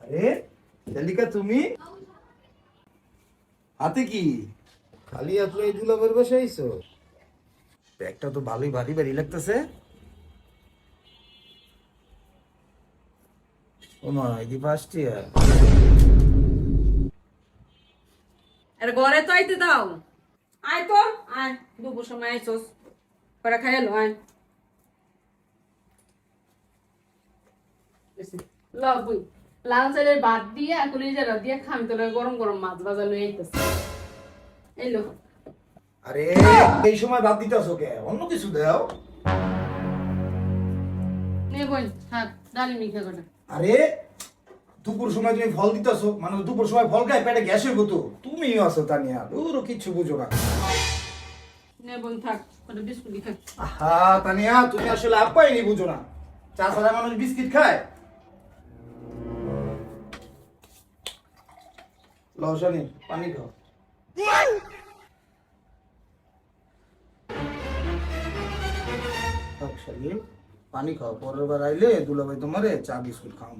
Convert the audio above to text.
আরে তেলিকা তুমি? হাতে কি? খালি হাত এই বাসায় আইছো? ব্যাগটা তো ভালোই ভারী ভারী লাগতেছে। ও মা এদি ফার্স্ট ইয়ার আরে ঘরে তো আইতে দাও। আয় তো, আয়। দুপুর সময় আইসোস করে খাই এলো আয় লবুই লাল চালের ভাত দিয়ে কলিজা রাত দিয়ে খামি তোলে গরম গরম মাছ ভাজা লই আইতেছে। এইলো আরে এই সময় ভাত দিতেছো কে? অন্য কিছু দাও। নে বোন হাত ডালি মিখে করে আরে দুপুর সময় তুমি ফল দিতেছো মানে দুপুর সময় ফল খায় পেটে গ্যাস হইব তো। তুমিও আছো তানিয়া ওরও কিচ্ছু বুঝো না। নে বোন থাক ওটা বিস্কুট খা আহা তানিয়া তুমি আসলে আপ্পাইনি বুঝো না। চা ছাড়া মানুষ বিস্কিট খায়। লসানি পানি খাও। পানি খাও পরের বার আইলে দুলাভাই তোমারে চা বিস্কুট খাও